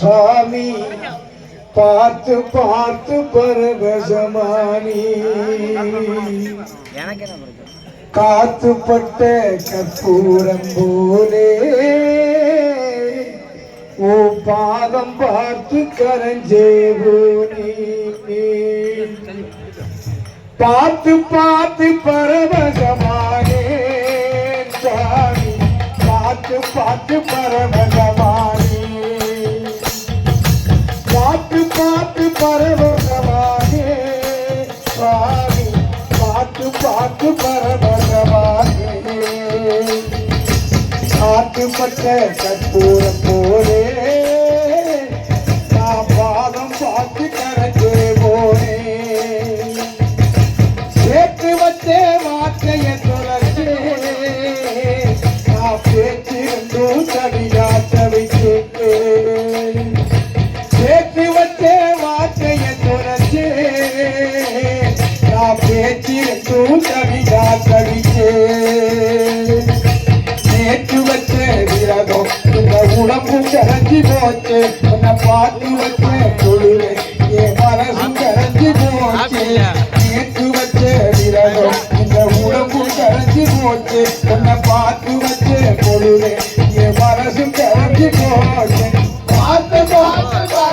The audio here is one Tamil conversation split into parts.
சாமி. பார்த்து பார்த்து பரவசமானி. எனக்கு காத்துப்பட்ட கற்பூரம் போலே. ஓ பாதம் பார்த்து கரஞ்சேவோனே. பார்த்து பார்த்து பரவசமானே சாமி. பார்த்து பார்த்து பரவசமானே காட்டுப்பட்ட கற்பூரம் போலே. உன்னை பார்த்து வச்ச தொழிலே என் மனசு கரைஞ்சி போச்சு நேற்று வச்ச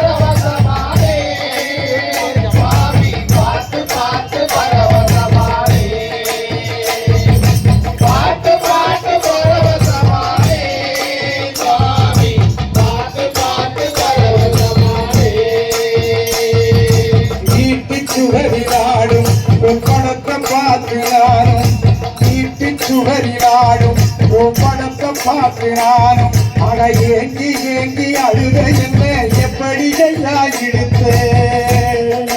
வீட்டு சுவரிலாடும் உன் படத்தை பார்த்து நானும் அட ஏங்கி ஏங்கி அழுத என்ன எப்படி ஐயா இழுத்தேன்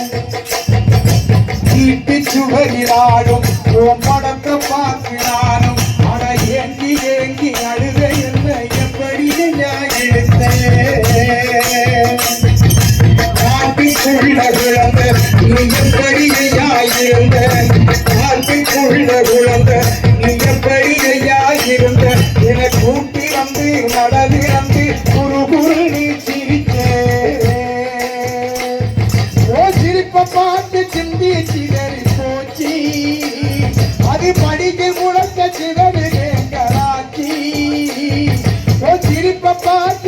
வீட்டு சுவரிலாடும் உன் படத்தை பார்த்து நானும் அட ஏங்கி ஏங்கி அழுத என்ன எப்படி நான் எடுத்தேன் காப்பிக்குள்ள குழந்த நீ எப்படி இருந்த காப்பிக்குள்ள குழந்த கூட்டி வந்து நடந்து குரு குரு நீ சிரிச்சேன் ஓ சிரிப்ப பார்த்து சிந்தி சிதறி போச்சு. அது படிக்க முழக்க சிதறு கேட்கலாச்சி. ஓ சிரிப்ப பார்த்து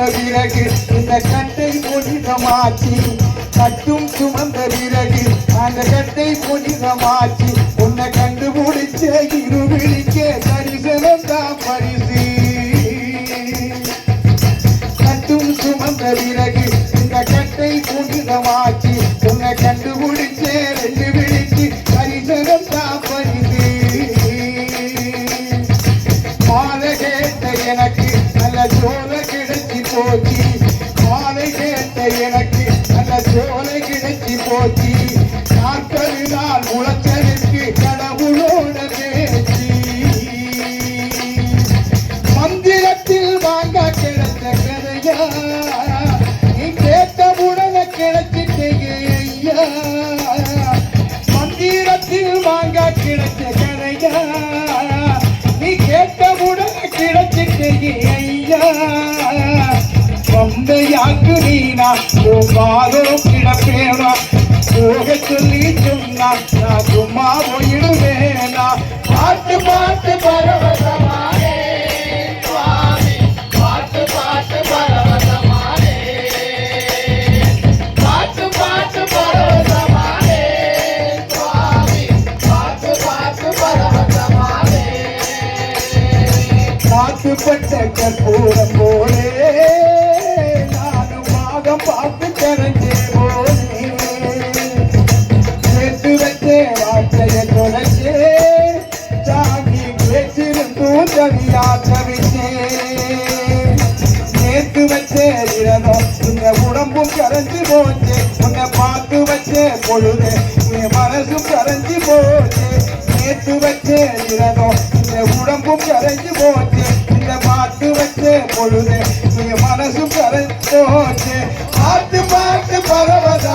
சுமந்த பிறகு இந்த கட்டை புனிதமாச்சு கட்டும் சுமந்த பிறகு அந்த கட்டை புனிதமாச்சு உன்னை கண்டுபிடிச்ச இருவிழிக்கே தரிசனம் தான் பரிசு எனக்கு நல்ல சோலை கிடைச்சி போச்சு நாற்பது நாள் முளைச்சலுக்கு கடவுளோட பேச்சு மந்திரத்தில் வாங்க கிடைச்ச கதையா? நீ கேட்ட உடனே கிடைச்சிட்டீங்க ஐயா. மந்திரத்தில் வாங்க கிடைச்ச கதையா? நீனா உமாரோ கிடப்பேனா போக சொல்லி சொன்னா நான் சும்மா போயிடுவேனா பாட்டு பாட்டு பரவசமானே சுவாமி பாட்டு பாட்டு பரவசமானே பாட்டு பாட்டு பரவசமானே சுவாமி பாட்டு பாட்டு பரவசமானே காத்துப்பட்ட கற்பூரம் போலே நானும் பக்கம் பார்த்து தெரிஞ்சே கேட்டு வச்சே வார்த்தையை தொலைச்சே சாங்கி பேச்சிருந்தும் தனியா தவிச்சே நேற்று வச்சே இரணம் உங்க உடம்பும் கரைஞ்சு போச்சு. உன்னை பார்த்து வச்சே பொழுது என் மனசும் கரைஞ்சு போச்சு. நேற்று வச்சே இரணம் உங்க உடம்பும் கரைஞ்சு போச்சு. से बोल दे तू मन सुन कर तो जे आत्मा के परवदा